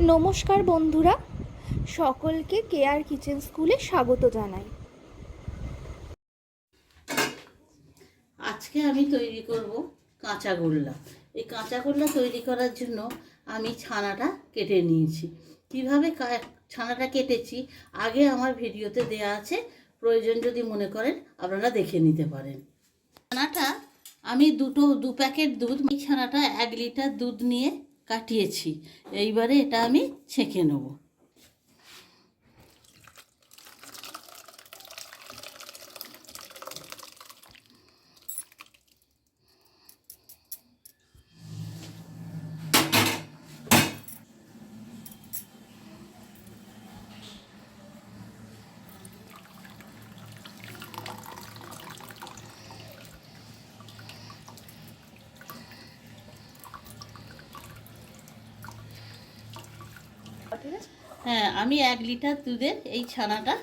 নমস্কার বন্ধুরা, সকলকে কেয়ার কিচেন স্কুলে স্বাগত জানাই। আজকে আমি তৈরি করব কাঁচা গোল্লা। এই কাঁচা গোল্লা তৈরি করার জন্য আমি ছানাটা কেটে নিয়েছি। কীভাবে ছানাটা কেটেছি, আগে আমার ভিডিওতে দেয়া আছে, প্রয়োজন যদি মনে করেন আপনারা দেখে নিতে পারেন। ছানাটা, আমি দুটো, দু প্যাকেট দুধ, এই ছানাটা এক লিটার দুধ নিয়ে কাটিয়েছি। এইবারে এটা আমি ছেঁকে নেব। হ্যাঁ আমি এক লিটার দুধের এই ছানাটা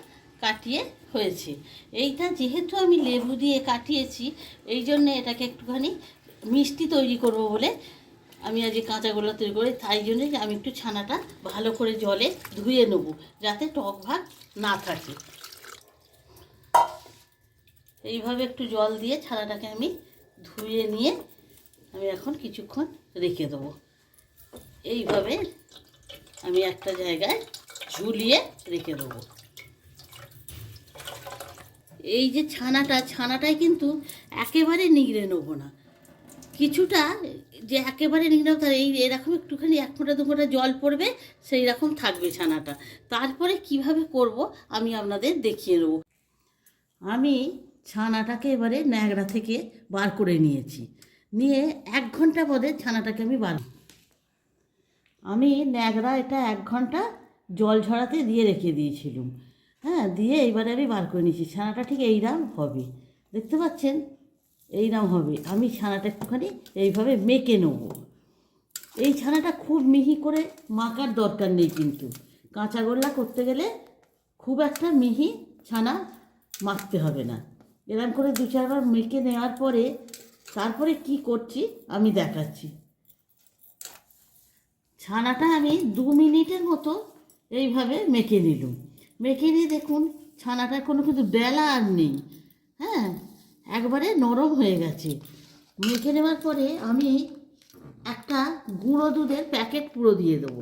কাটিয়ে হয়েছে। এইটা যেহেতু আমি লেবু দিয়ে কাটিয়েছি, এই জন্য এটাকে একটুখানি মিষ্টি তৈরি করব বলে আমি আজ এই কাঁচাগোল্লা তৈরি করি। তাই জন্যে আমি একটু ছানাটা ভালো করে জলে ধুয়ে নেব, যাতে টক ভাগ না থাকে। এইভাবে একটু জল দিয়ে ছানাটাকে আমি ধুয়ে নিয়ে আমি এখন কিছুক্ষণ রেখে দেবো। এইভাবে আমি একটা জায়গায় ঝুলিয়ে রেখে দেবো। এই যে ছানাটা, ছানাটাই কিন্তু একেবারে নিগড়ে নেব না। কিছুটা যে একেবারে নিগড়ে তার এই এরকম একটুখানি এক ফোঁটা, দু ফোঁটা জল পড়বে সেই রকম থাকবে ছানাটা। তারপরে কীভাবে করব আমি আপনাদের দেখিয়ে নেব। আমি ছানাটাকে এবারে ন্যাংরা থেকে বার করে নিয়েছি। নিয়ে এক ঘণ্টা পরে ছানাটাকে আমি বার আমি ন্যাকড়া এটা এক ঘণ্টা জল ঝরাতে দিয়ে রেখে দিয়েছিলাম। হ্যাঁ দিয়ে এইবারে আমি বার করে নিয়েছি। ছানাটা ঠিক এইরাম হবে। দেখতে পাচ্ছেন? এইরাম হবে। আমি ছানাটা একটুখানি এইভাবে মেখে নেব। এই ছানাটা খুব মিহি করে মাখার দরকার নেই কিন্তু। কাঁচা গোল্লা করতে গেলে খুব একটা মিহি ছানা মাখতে হবে না। এরম করে দু চারবার মেখে নেওয়ার পরে তারপরে কি করছি আমি দেখাচ্ছি। ছানাটা আমি দু মিনিটের মতো এইভাবে মেখে নিলাম। মেখে নিয়ে দেখুন, ছানাটার কোনো কিন্তু বেলা আর নেই। হ্যাঁ একবারে নরম হয়ে গেছে। মেখে নেওয়ার পরে আমি একটা গুঁড়ো দুধের প্যাকেট পুরো দিয়ে দেবো।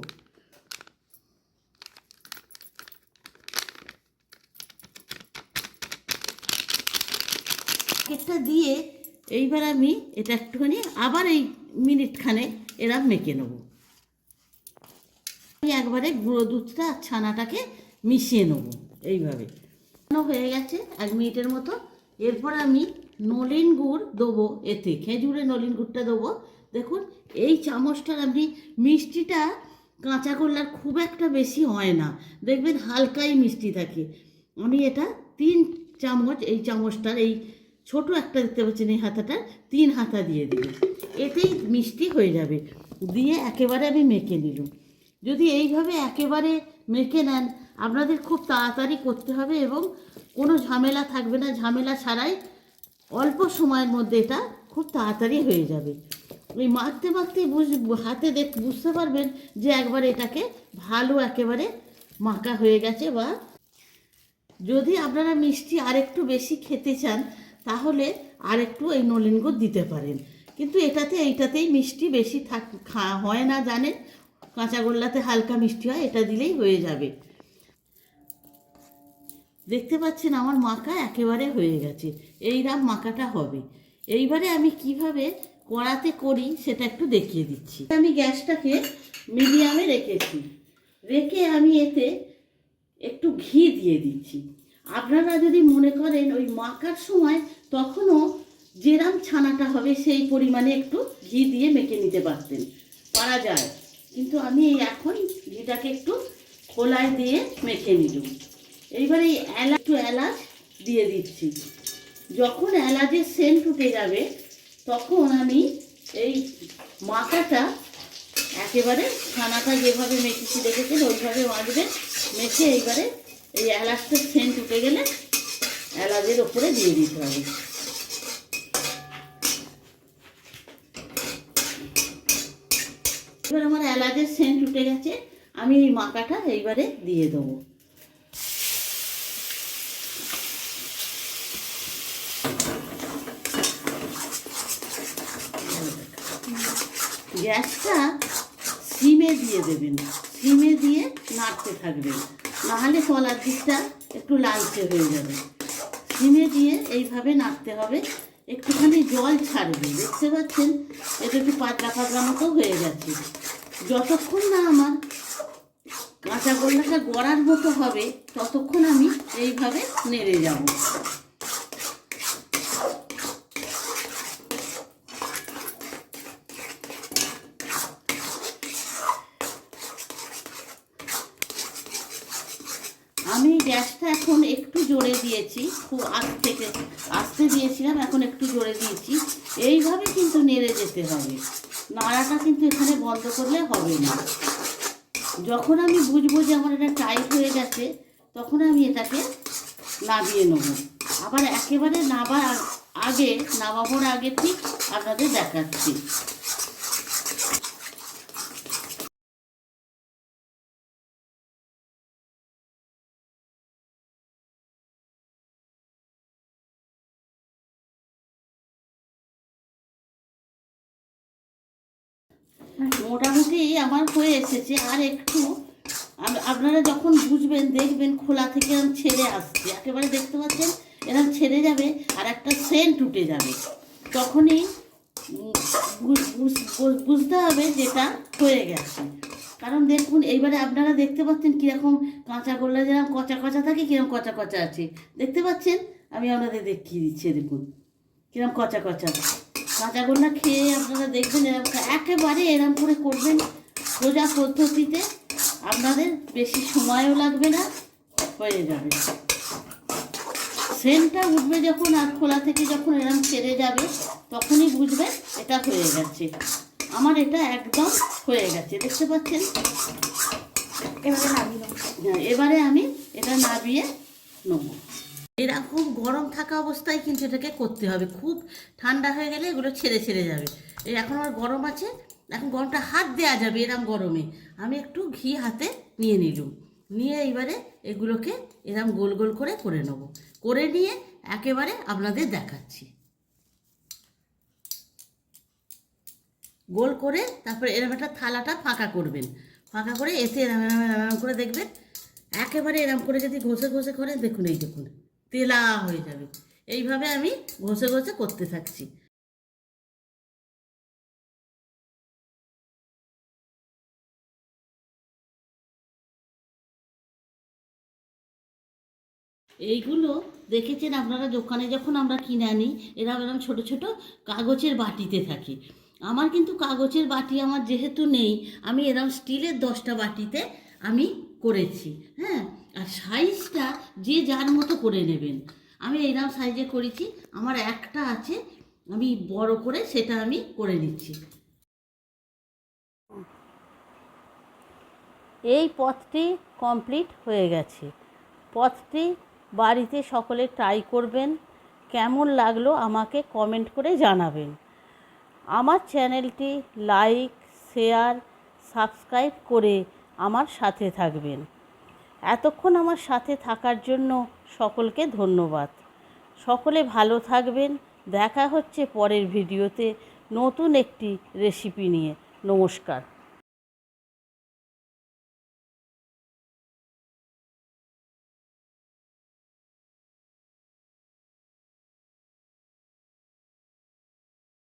প্যাকেটটা দিয়ে এইবার আমি এটা একটুখানি আবার এই মিনিটখানে এরা মেখে নেব। একবারে গুঁড়ো দুধটা আর ছানাটাকে মিশিয়ে নেব। এইভাবে। হয়ে গেছে এক মিনিটের মতো। এরপর আমি নলিন গুড় দেবো এতে খেজুরে নলিন গুড়টা দেবো। দেখুন, এই চামচটার আপনি মিষ্টিটা কাঁচা গোল্লার খুব একটা বেশি হয় না। দেখবেন হালকাই মিষ্টি থাকে। আমি এটা তিন চামচ, এই চামচটার, এই ছোট একটা দেখতে পাচ্ছেন এই হাতাটা তিন হাতা দিয়ে দিল এতেই মিষ্টি হয়ে যাবে। দিয়ে একেবারে আমি মেখে নিলাম। যদি এইভাবে একেবারে মেখে নেন, আপনাদের খুব তাড়াতাড়ি করতে হবে এবং কোনো ঝামেলা থাকবে না। ঝামেলা ছাড়াই অল্প সময়ের মধ্যে এটা খুব তাড়াতাড়ি হয়ে যাবে। ওই মাখতে মাখতেই বুঝ, হাতে দেখ, বুঝতে পারবেন যে একবার এটাকে ভালো একেবারে মাখা হয়ে গেছে বা যদি আপনারা মিষ্টি আরেকটু বেশি খেতে চান, তাহলে আরেকটু এই নলিন গুড় দিতে পারেন। কিন্তু এটাতে, এইটাতেই মিষ্টি বেশি থাক, খা- হয় না জানেন। কাঁচা গোল্লাতে হালকা মিষ্টি হয়, এটা দিলেই হয়ে যাবে। দেখতে পাচ্ছেন আমার মাখা একেবারে হয়ে গেছে। এইরাম মাখাটা হবে। এইবারে আমি কীভাবে কড়াতে করি সেটা একটু দেখিয়ে দিচ্ছি। আমি গ্যাসটাকে মিডিয়ামে রেখেছি। রেখে আমি এতে একটু ঘি দিয়ে দিচ্ছি। আপনারা যদি মনে করেন ওই মাখার সময় তখনও যেরাম ছানাটা হবে সেই পরিমাণে একটু ঘি দিয়ে মেখে নিতে পারতেন। পারা যায়। কিন্তু আমি এখন ঘিটাকে একটু খোলায় দিয়ে মেখে নিলাম এইবার এই এলাচ একটু এলাচ দিয়ে দিচ্ছি। যখন এলাচের সেন্ট উঠে যাবে, তখন আমি এই মাথাটা একেবারে ছানাটা যেভাবে মেখেছি দেখেছেন, ওইভাবে মাখবে মেখে এইবারে এই এলাচটার সেন্ট উঠে গেলে এলাচের ওপরে দিয়ে দিতে হবে। এলাচের সেন্ট উঠে গেছে, আমি এই মাখাটা এইবারে দিয়ে দেবো। গ্যাসটা সিমে দিয়ে দেবেন, সিমে দিয়ে নাড়তে থাকবেন, নাহলে কলার দিকটা একটু লালচে হয়ে যাবে। সিমে দিয়ে এইভাবে নাড়তে হবে, একটুখানি জল ছাড়বে, দেখতে পাচ্ছেন? এটা একটু পাতলা পাতলা মতো হয়ে গেছে। যতক্ষণ না আমার কাঁচা গোল্লাটা গড়ার মতো হবে, ততক্ষণ আমি এইভাবে নেড়ে যাব। আমি গ্যাসটা এখন একটু জোরে দিয়েছি, খুব আগ থেকে আস্তে দিয়েছিলাম, এখন একটু জোরে দিয়েছি। এইভাবে কিন্তু নেড়ে যেতে হবে। নাড়াটা কিন্তু এখানে বন্ধ করলে হবে না। যখন আমি বুঝব যে আমার এটা টাইট হয়ে গেছে, তখন আমি এটাকে নামিয়ে নেব। আবার একেবারে নাবার আগে, নামাবার আগে ঠিক আপনাদের দেখাচ্ছি। মোটামুটি আমার হয়ে এসেছে। আর একটু আপনারা যখন বুঝবেন, দেখবেন খোলা থেকে ছেড়ে আসছে। একেবারে দেখতে পাচ্ছেন এরকম ছেড়ে যাবে আর একটা সেন্ট উঠে যাবে। তখনই বুঝতে হবে যেটা হয়ে গেছে। কারণ দেখুন, এইবারে আপনারা দেখতে পাচ্ছেন কীরকম কাঁচা গোল্লা যেরকম কচা কচা থাকে, কীরকম কচা কচা আছে। দেখতে পাচ্ছেন? আমি আপনাদের দেখিয়ে দিচ্ছি, দেখুন। কীরকম কচা কচা। কাঁচা গোল্লা খেয়ে আপনারা দেখবেন এরকম একেবারে এরম করে করবেন সোজা পদ্ধতিতে। আপনাদের বেশি সময়ও লাগবে না হয়ে যাবে। সেন্টটা উঠবে যখন আর খোলা থেকে যখন এরম ছেড়ে যাবে তখনই বুঝবেন এটা হয়ে গেছে। আমার এটা একদম হয়ে গেছে দেখতে পাচ্ছেন? এবারে নামিয়ে হ্যাঁ, এবারে আমি এটা নামিয়ে নেব। এরকম গরম থাকা অবস্থায় কিন্তু এটাকে করতে হবে। খুব ঠান্ডা হয়ে গেলে এগুলো ছেড়ে ছেড়ে যাবে। এই এখন আমার গরম আছে, এখন গরমটা হাত দেওয়া যাবে এরম গরমে। আমি একটু ঘি হাতে নিয়ে নিলুম। নিয়ে এইবারে এগুলোকে এরম গোল গোল করে করে নেব। করে নিয়ে একেবারে আপনাদের দেখাচ্ছি। গোল করে তারপরে এরম একটা থালাটা ফাঁকা করবেন। ফাঁকা করে এসে এরম এরম এরম করে দেখবেন। একেবারে এরম করে যদি ঘষে ঘষে করেন, দেখুন, এই দেখুন। তেলা হয়ে যাবে। এইভাবে আমি ঘষে ঘষে করতে থাকছি। এইগুলো দেখেছেন আপনারা? দোকানে যখন আমরা কিনে আনি, এরা এরকম ছোটো ছোটো কাগজের বাটিতে থাকে। আমার কিন্তু কাগজের বাটি আমার যেহেতু নেই, আমি এরকম স্টিলের দশটা বাটিতে আমি করেছি হ্যাঁ? আর সাইজটা যে যার মতো করে নেবেন। আমি এরকম সাইজে করেছি, আমার একটা আছে, আমি বড় করে সেটা আমি করে নিচ্ছি। এই পথটি কমপ্লিট হয়ে গেছে। পথটি বাড়িতে সকলে ট্রাই করবেন, কেমন লাগল আমাকে কমেন্ট করে জানাবেন। আমার চ্যানেলটি লাইক, শেয়ার, সাবস্ক্রাইব করে আমার সাথে থাকবেন। এতক্ষণ আমার সাথে থাকার জন্য সকলকে ধন্যবাদ। সকলে ভালো থাকবেন। দেখা হচ্ছে পরের ভিডিওতে নতুন একটি রেসিপি নিয়ে। নমস্কার।